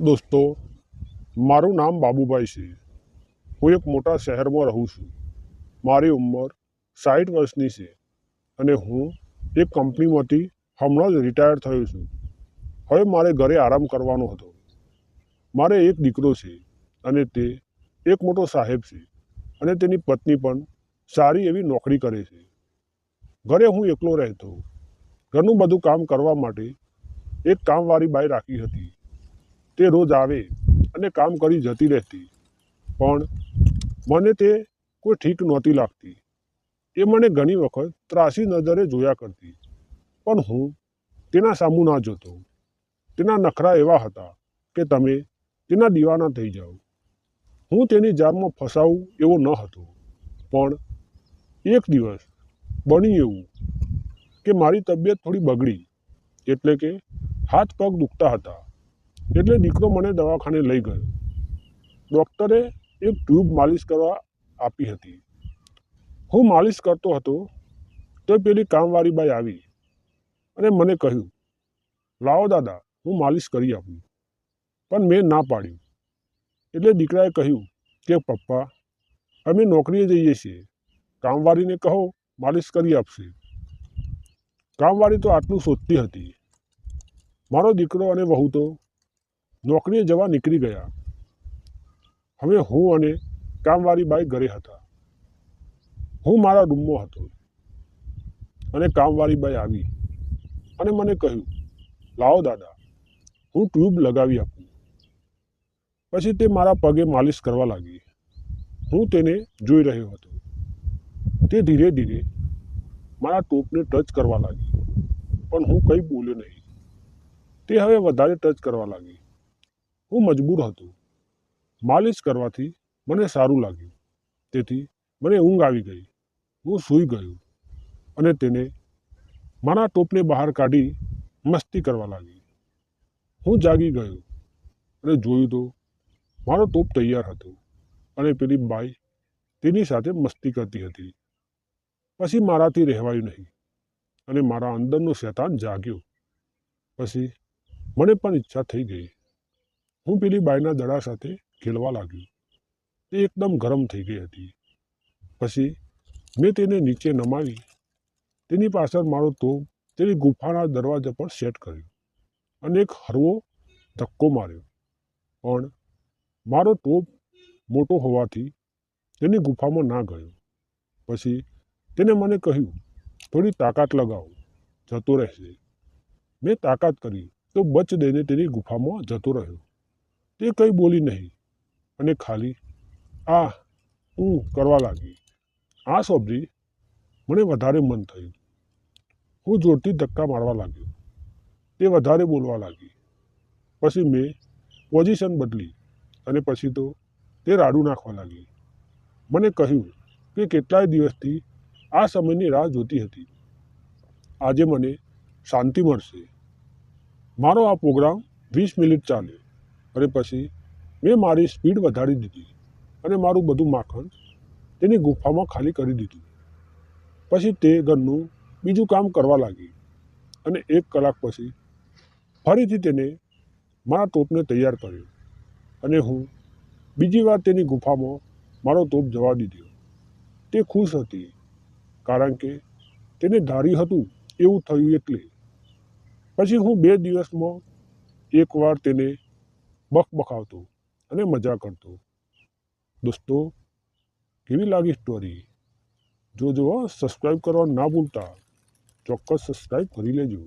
દોસ્તો, મારું નામ બાબુભાઈ છે. હું એક મોટા શહેરમાં રહું છું. મારી ઉંમર સાઠ વર્ષની છે અને હું એક કંપનીમાંથી હમણાં જ રિટાયર થયો છું. હવે મારે ઘરે આરામ કરવાનો હતો. મારે એક દીકરો છે અને તે એક મોટો સાહેબ છે અને તેની પત્ની પણ સારી એવી નોકરી કરે છે. ઘરે હું એકલો રહેતો. ઘરનું બધું કામ કરવા માટે એક કામવાળી બાઈ રાખી હતી. તે રોજ આવે અને કામ કરી જતી રહેતી. પણ મને તે કોઈ ઠીક નહોતી લાગતી. એ મને ઘણી વખત ત્રાસી નજરે જોયા કરતી. પણ હું તેના સામું ના જોતો. તેના નખરા એવા હતા કે તમે તેના દીવાના થઈ જાઓ. હું તેની જારમાં ફસાવું એવો ન હતો. પણ એક દિવસ બની એવું કે મારી તબિયત થોડી બગડી એટલે કે હાથ પગ દુખતા હતા. એટલે દીકરો મને દવાખાને લઈ ગયો. ડૉક્ટરે એક ટ્યુબ માલિશ કરવા આપી હતી. હું માલિશ કરતો હતો, તો પેલી કામવાળી બાઈ આવી અને મને કહ્યું, લાવો દાદા, હું માલિશ કરી આપું. પણ મેં ના પાડ્યું. એટલે દીકરાએ કહ્યું કે, પપ્પા, અમે નોકરીએ જઈએ છીએ. કામવાળીને કહો, માલિશ કરી આપશે. કામવાળી તો આટલું શોધતી હતી. મારો દીકરો અને વહુ તો નોકરીએ જવા નીકળી ગયા. હવે હું અને કામવાળી બાઈ ઘરે હતા. હું મારા રૂમમાં હતો. અને કામવાળી બાઈ આવી. અને મને કહ્યું, લાવો દાદા, હું ટ્યુબ લગાવી આપું. પછી તે મારા પગે માલિશ કરવા લાગી. હું તેને જોઈ રહ્યો હતો. તે ધીરે ધીરે મારા ટોપને ટચ કરવા લાગી. પણ હું કંઈ બોલ્યો નહીં. તે હવે વધારે ટચ કરવા લાગી. હું મજબૂર હતો. માલિશ કરવાથી મને સારું લાગ્યું. તેથી મને ઊંઘ આવી ગઈ. હું સૂઈ ગયો અને તેને મારા ટોપને બહાર કાઢી મસ્તી કરવા લાગી. હું જાગી ગયો અને જોયું તો મારો ટોપ તૈયાર હતો અને પેલી બાઈ તેની સાથે મસ્તી કરતી હતી. પછી મારાથી રહેવાયું નહીં અને મારા અંદરનો શેતાન જાગ્યો. પછી મને પણ ઈચ્છા થઈ ગઈ. હું પેલી બાઈના દડા સાથે ખેલવા લાગ્યો. તે એકદમ ગરમ થઈ ગઈ હતી. પછી મેં તેને નીચે નમાવી. તેની પાછળ મારો તોપ તેની ગુફાના દરવાજા પર સેટ કર્યો અને એક હરવો ધક્કો માર્યો. પણ મારો ટોપ મોટો હોવાથી તેની ગુફામાં ના ગયો. પછી તેને મને કહ્યું, થોડી તાકાત લગાવો, જતો રહેશે મેં તાકાત કરી તો બચ દઈને તેની ગુફામાં જતો રહ્યો. તે કંઈ બોલી નહીં. અને ખાલી આ હું કરવા લાગી. આ સાંભળી મને વધારે મન થયું. હું જોરથી ધક્કા મારવા લાગ્યો. તે વધારે બોલવા લાગી. પછી મેં પોઝિશન બદલી અને પછી તો તે રાડું નાખવા લાગી. મને કહ્યું કે કેટલાય દિવસથી આ સમયની રાહ જોતી હતી. આજે મને શાંતિ મળશે. મારો આ પ્રોગ્રામ વીસ મિનિટ ચાલ્યો અને પછી મેં મારી સ્પીડ વધારી દીધી અને મારું બધું માખણ તેની ગુફામાં ખાલી કરી દીધું. પછી તે ઘરનું બીજું કામ કરવા લાગી અને એક કલાક પછી ફરીથી તેને મારા તોપને તૈયાર કર્યો અને હું બીજી વાર તેની ગુફામાં મારો તોપ જવા દીધો. તે ખુશ હતી કારણ કે તેને ધાર્યું હતું એવું થયું એટલે. પછી હું બે દિવસમાં એકવાર તેને બકબકાવતો અને મજા કરતો. દોસ્તો, કેવી લાગી સ્ટોરી જો જો સબસ્ક્રાઈબ કરવા ના ભૂલતા, ચોક્કસ સબસ્ક્રાઈબ કરી લેજો.